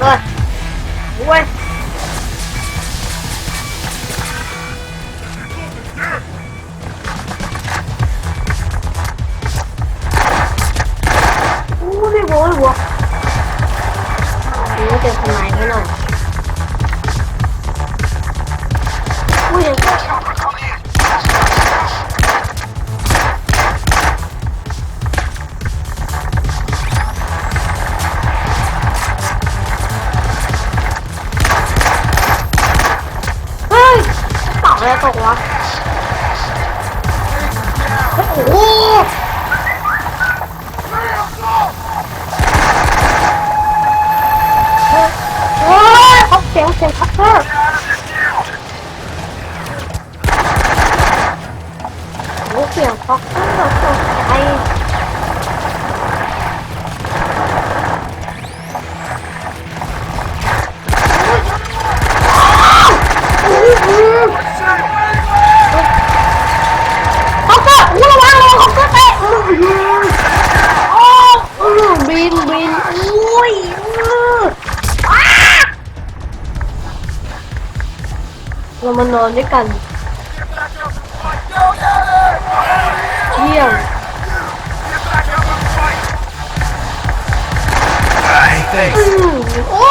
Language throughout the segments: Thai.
เล โอ้โหโอ้ยเขา บินบินอุ้ยอื้อเรามานอนด้วยกันเที่ยง Hey, thanks. อืมโอ้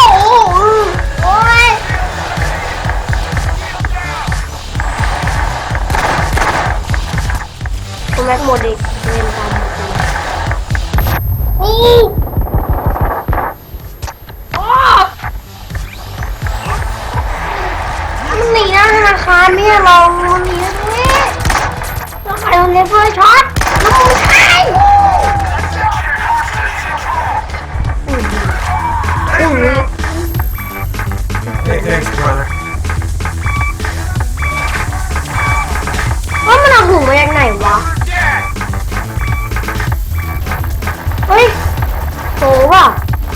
นหนีหน้าธนาคาเนี่ยเรานีนะเนี่ยเราขายโรงเรียนเพื่อช็อตแล้วมึงใครอืมอืม Hey, thanks, brother. ว่ามันเอาถุงมาจากไหนวะเฮ้ยโหว่ะ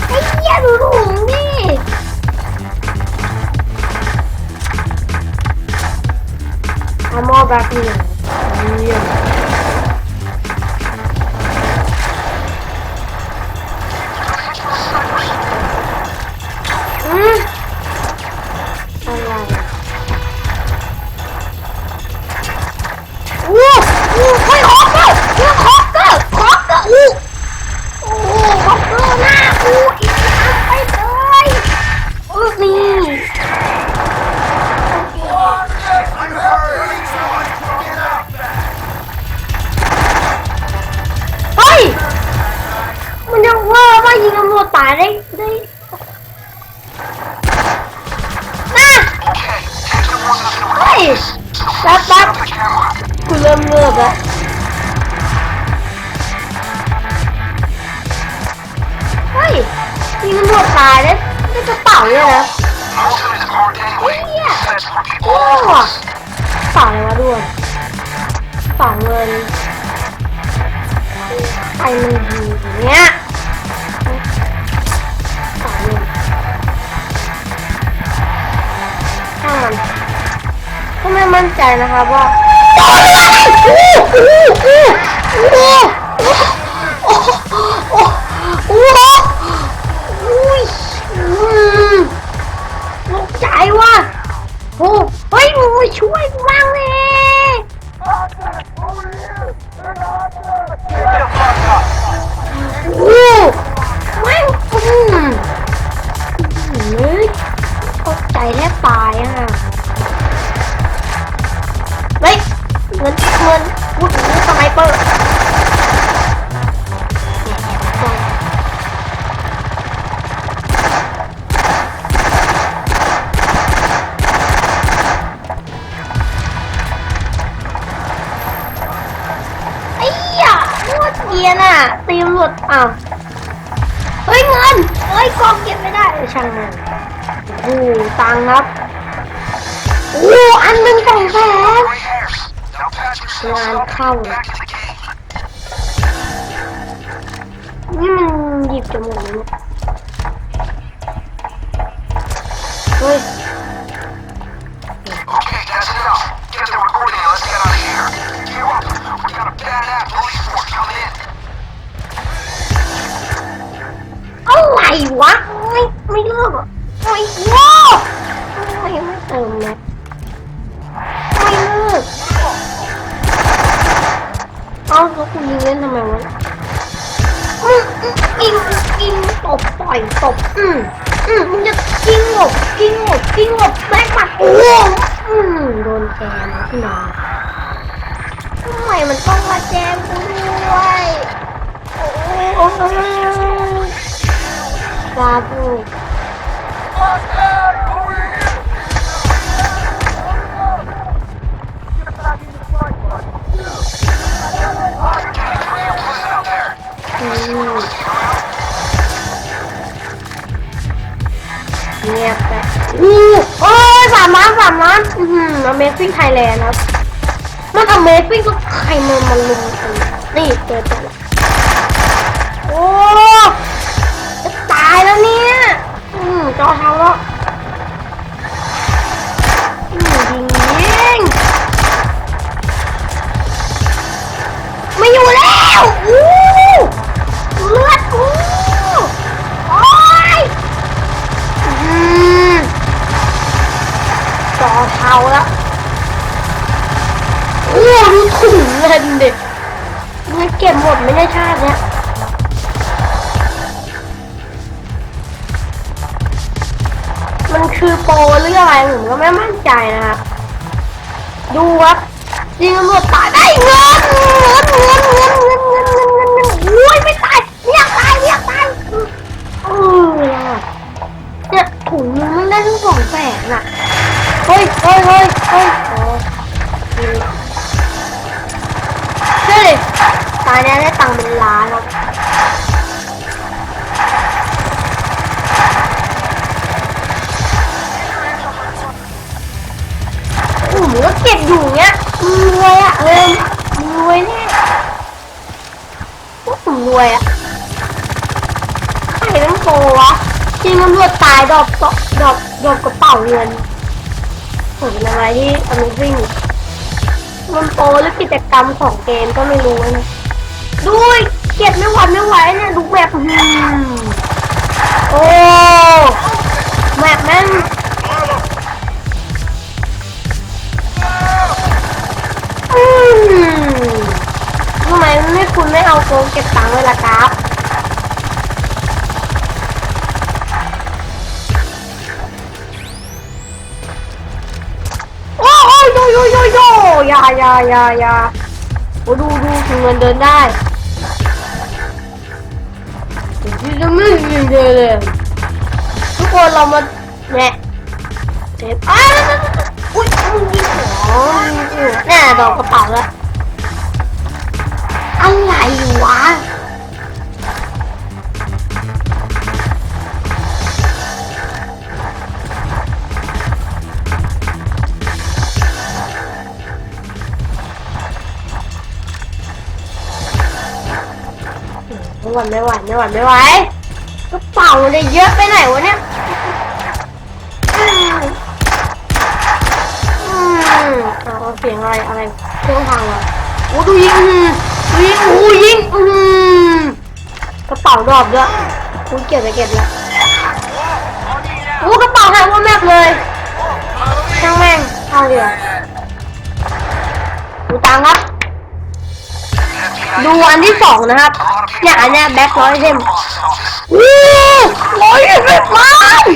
ไอ้เหี้ยดูถุ งดิอายได้ได้กระเป๋าเลยนะเฮ้ยเนี่ยโอ้กระเป๋าด้วยกระเงินใครมันยิงอย่างเงี้ยกระเงินช่ามันก็ไม่มั่นใจนะครับว่าโอ้โหโอ้โหโยนอะตีมหลุดอ้าวเฮ้ยเงินเฮ้ยกองเก็บไม่ได้ช่างมันโอ้ตังค์ครับโอ้อันหนึ่งสองแสนงานเข้านี่มันหยิบจะหมดเลยเนี่ย กินกินตบต่อยตบอืมอืมมึงจะกิ้งหลบกิ้งหลบกิ้งหลบแม่ปัดโอ้โหอืมโดนแกนนะพี่น้องทำไมมันต้องมาแจมกูด้วยโอ้ยลาบู อู้โอ้ยสามล้านสามล้านอือหือ Amazing Thailand ครับ มัน Amazing ก็ใครมันมันลุมกันนี่เจอตัวโอ้จะตายแล้วเนี่ย อืม จอเท้าแล้วอืมยิงยิงไม่อยู่แล้วอู้ เก็บหมดไม่ได้ชาติเนี้ยมันคือโปรหรืออะไรผมก็ไม่มั่นใจนะครับดูครับยิงตำรวจตายได้เงินเงินเงินเงินเงิน วยอะใครเป็นโกวะจริงตำรวจตายดอกดอกดอกดอกกระเป๋าเงินผมเป็นอะไรที่ Amazing มันโปหรือกิจกรรมของเกมก็ไม่รู้นะดูดิเก็บไม่หวัดไม่ไหวเนี่ยดูแบบโอ้แบบแม่ง โกงเก็บตังค์ไว้ล่ะครับ โอ้ยโยโยโยโยยายายายาโอ้ดูดูถึงเงินเดินได้จะไม่ยินเลยเลยทุกคนเรามาเนี่ยเจ็บอ้าวอุ้ยมึงยิงหัวมึงยิงหัวแน่ดอกกระเป๋าแล้ว อะไรวะ ไม่ไหวไม่ไหวไม่ไหวไม่ไหวกระเป๋าเนี่ยเยอะไปไหนวะเนี่ยอืมอืมเอาเสียงอะไรอะไรเครื่องพังวะโอ้ดูยิง อืมดูยิงโอ้ยิงอืมกระเป๋าดรอบด้วยคุณเก็บไปเก็บเลยโอ้กระเป๋าหายหมดแม็กเลยช่างแม่งเอาเดียวดูตังค์ครับ ดูอันที่สองนะครับเนี่ยอันเนี้ยแบ็คร้อยเทมอู้ร้อยสิบล้าน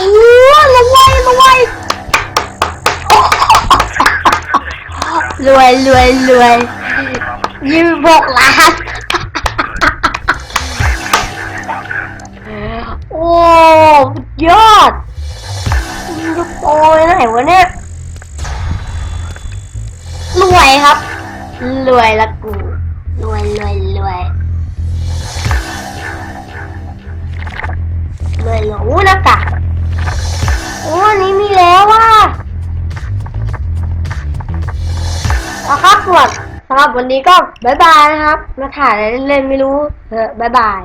อู้ละไวละไวรวยรวยรวย ยี่สิบหกล้าน โอ้ยอดมึงจะโปรไปไหนวะเนี่ย รวยครับ รวยละกู รวย วันนี้ก็บายบายนะครับ มาถ่ายอะไรเล่นๆไม่รู้เออบายบาย